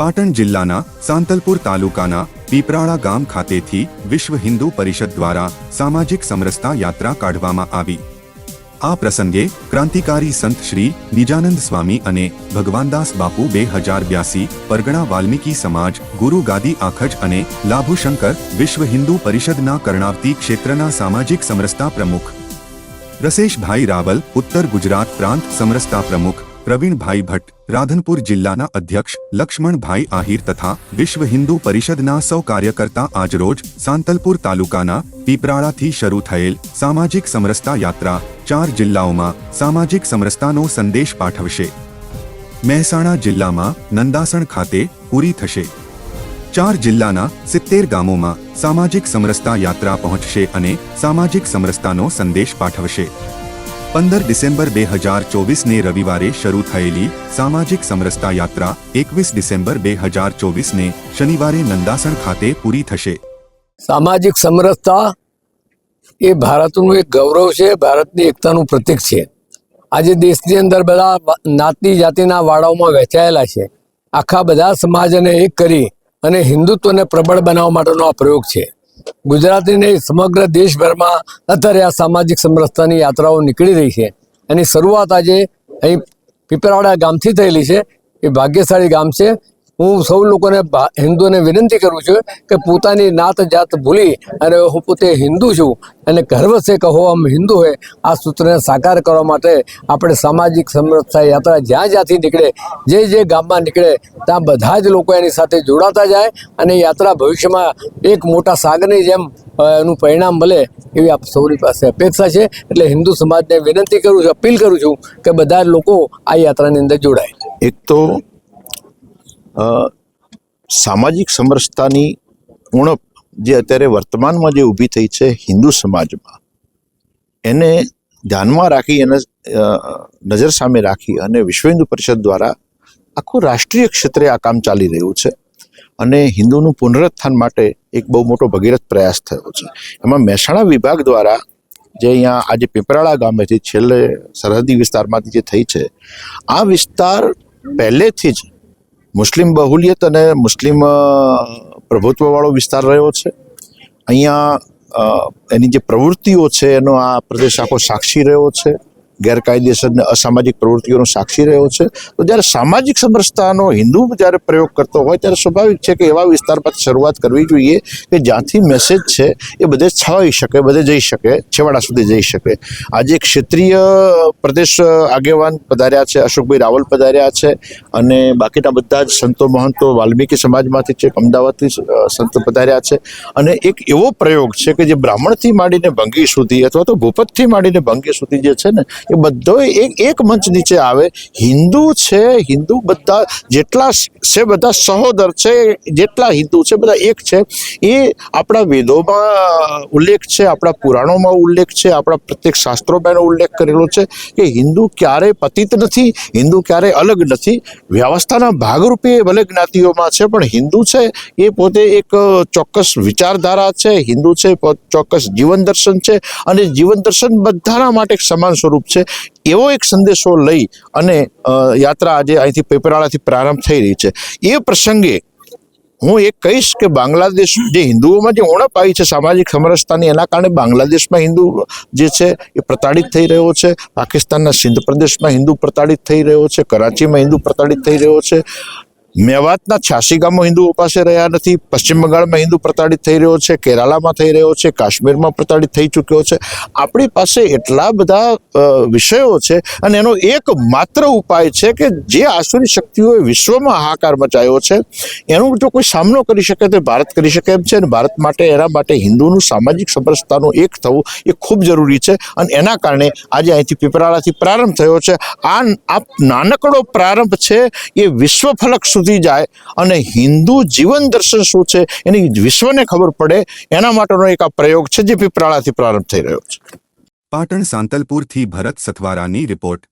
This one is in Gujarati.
પાટણ જિલ્લાના સાંતલપુર તાલુકાના પીપરાળા ગામ ખાતેથી વિશ્વ હિન્દુ પરિષદ દ્વારા સામાજિક સમરસતા યાત્રા કાઢવામાં આવી. આ પ્રસંગે ક્રાંતિકારી સંત શ્રી નિજાનંદ સ્વામી અને ભગવાનદાસ બાપુ બે હજાર બ્યાસી, પરગણા વાલ્મીકી સમાજ, ગુરુ ગાદી આખજ અને લાભુશંકર વિશ્વ હિન્દુ પરિષદના કર્ણાવતી ક્ષેત્રના સામાજિક સમરસતા પ્રમુખ. રસેશભાઈ રાવલ, ઉત્તર ગુજરાત પ્રાંત સમરસતા પ્રમુખ. પ્રવીણભાઈ ભટ્ટ, રાધનપુર જિલ્લાના અધ્યક્ષ, લક્ષ્મણભાઈ આહિર તથા વિશ્વ હિન્દુ પરિષદના સૌ કાર્યકર્તા આજરોજ સાંતલપુર તાલુકાના પીપરાળાથી શરૂ થયેલ સામાજિક સમરસતા યાત્રા ચાર જિલ્લાઓમાં સામાજિક સમરસતાનો સંદેશ પાઠવશે. મહેસાણા જિલ્લામાં નંદાસણ ખાતે પૂરી થશે. ચાર જિલ્લાના સિત્તેર ગામોમાં સામાજિક સમરસતા યાત્રા પહોંચશે અને સામાજિક સમરસતાનો સંદેશ પાઠવશે. પંદર ડિસેમ્બર બે હજાર ચોવીસને રવિવારે શરૂ થયેલી સામાજિક સમરસતા યાત્રા એકવીસ ડિસેમ્બર બે હજાર ચોવીસને શનિવારે નંદાસણ ખાતે પૂરી થશે. સામાજિક સમરસતા એ ભારતનું એક ગૌરવ છે, ભારતની એકતાનું પ્રતીક છે. આજે દેશની અંદર બધા નાતી જાતિના વાડાઓમાં વહેંચાયેલા છે. આખા બધા સમાજને એક કરી અને હિન્દુત્વને પ્રબળ બનાવવા માટેનો આ પ્રયોગ છે. ગુજરાતની નહીં સમગ્ર દેશભરમાં અત્યારે આ સામાજિક સમરસતાની યાત્રાઓ નીકળી રહી છે. એની શરૂઆત આજે અહીં પીપરાવાડા ગામથી થયેલી છે. એ ભાગ્યશાળી ગામ છે. હું સૌ લોકોને હિન્દુઓને વિનંતી કરું છું કે પોતાની નાત જાત ભૂલી અને હું પોતે હિન્દુ છું અને ગર્વ છે કહો આમ હિન્દુ હોય આ સૂત્રને સાકાર કરવા માટે આપણે સામાજિક સમરસતા યાત્રા જ્યાં જ્યાંથી નીકળે, જે જે ગામમાં નીકળે, ત્યાં બધા જ લોકો એની સાથે જોડાતા જાય અને યાત્રા ભવિષ્યમાં એક મોટા સાગરની જેમ એનું પરિણામ મળે એવી આપ સૌની પાસે અપેક્ષા છે. એટલે હિન્દુ સમાજને વિનંતી કરું છું, અપીલ કરું છું કે બધા લોકો આ યાત્રાની અંદર જોડાય. એક તો સામાજિક સમરસતાની ઉણપ જે અત્યારે વર્તમાનમાં જે ઊભી થઈ છે હિન્દુ સમાજમાં, એને ધ્યાનમાં રાખી એને નજર સામે રાખી અને વિશ્વ હિન્દુ પરિષદ દ્વારા આખું રાષ્ટ્રીય ક્ષેત્રે આ કામ ચાલી રહ્યું છે અને હિન્દુનું પુનરુત્થાન માટે એક બહુ મોટો ભગીરથ પ્રયાસ થયો છે. એમાં મહેસાણા વિભાગ દ્વારા જે અહીંયા આજે પીપરાળા ગામેથી છેલ્લે સરહદી વિસ્તારમાંથી જે થઈ છે, આ વિસ્તાર પહેલેથી જ મુસ્લિમ બહુલિયત અને મુસ્લિમ પ્રભુત્વવાળો વિસ્તાર રહ્યો છે. અહીંયા એની જે પ્રવૃત્તિઓ છે એનો આ પ્રદેશ આખો સાક્ષી રહ્યો છે. ગેરકાયદેસર ને અસામાજિક પ્રવૃત્તિઓનો સાક્ષી રહ્યો છે, તો જ્યારે સામાજિક સમરસતાનો હિન્દુ જ્યારે પ્રયોગ કરતો હોય, ત્યારે સ્વાભાવિક છે કે એવા વિસ્તાર પર શરૂઆત કરવી જોઈએ કે જ્યાંથી મેસેજ છે એ બધે છવાઈ શકે, બધે જઈ શકે, છેવાડા સુધી જઈ શકે. આજે ક્ષેત્રીય પ્રદેશ આગેવાન પધાર્યા છે, અશોકભાઈ રાવલ પધાર્યા છે અને બાકીના બધા જ સંતો, મહંતો, વાલ્મીકી સમાજમાંથી છે અમદાવાદથી સંતો પધાર્યા છે. અને એક એવો પ્રયોગ છે કે જે બ્રાહ્મણથી માંડીને ભંગી સુધી અથવા તો ભૂપતથી માંડીને ભંગી સુધી જે છે ને એ બધો એક એક મંચ નીચે આવે. હિન્દુ છે, હિન્દુ બધા જેટલા છે બધા સહોદર છે, જેટલા હિન્દુ છે બધા એક છે. એ આપણા વેદોમાં ઉલ્લેખ છે, આપણા પુરાણોમાં ઉલ્લેખ છે, આપણા પ્રત્યેક શાસ્ત્રોમાં ઉલ્લેખ કરેલો છે કે હિન્દુ ક્યારે પતિત નથી, હિન્દુ ક્યારે અલગ નથી. વ્યવસ્થાના ભાગરૂપે એ ભલે જ્ઞાતિઓમાં છે, પણ હિન્દુ છે એ પોતે એક ચોક્કસ વિચારધારા છે. હિન્દુ છે ચોક્કસ જીવન દર્શન છે અને જીવન દર્શન બધાના માટે સમાન સ્વરૂપ છે. એવો એક સંદેશો લઈ અને યાત્રા આજે અહીંથી પેપરાળાથી પ્રારંભ થઈ રહી છે. એ પ્રસંગે હું એ કહીશ કે બાંગ્લાદેશ જે હિન્દુઓમાં જે ઉણપ આવી છે, સામાજિક સમરસતાની, એના કારણે બાંગ્લાદેશમાં હિન્દુ જે છે એ પ્રતાડિત થઈ રહ્યો છે. પાકિસ્તાનના સિંધ પ્રદેશમાં હિન્દુ પ્રતાડિત થઈ રહ્યો છે. કરાચીમાં હિન્દુ પ્રતાડિત થઈ રહ્યો છે. મેવાતના છ્યાસી ગામો હિન્દુઓ પાસે રહ્યા નથી. પશ્ચિમ બંગાળમાં હિન્દુ પ્રતાડિત થઈ રહ્યો છે, કેરાલામાં થઈ રહ્યો છે, કાશ્મીરમાં પ્રતાડિત થઈ ચૂક્યો છે. આપણી પાસે એટલા બધા વિષયો છે અને એનો એક માત્ર ઉપાય છે કે જે આસુરી શક્તિઓએ વિશ્વમાં હાહાકાર મચાયો છે, એનો જો કોઈ સામનો કરી શકે તો ભારત કરી શકે એમ છે અને ભારત માટે, એના માટે હિન્દુનું સામાજિક સમરસતાનું એક થવું એ ખૂબ જરૂરી છે અને એના કારણે આજે અહીંથી પીપરાળાથી પ્રારંભ થયો છે. આ નાનકડો પ્રારંભ છે એ વિશ્વ ફલક સુધી જાય અને હિન્દુ જીવન દર્શન શું છે એની વિશ્વને ખબર પડે, એના માટેનો એક આ પ્રયોગ છે જે પીપરાળાથી પ્રારંભ થઈ રહ્યો છે. પાટણ સાંતલપુરથી ભરત સથવારાની રિપોર્ટ.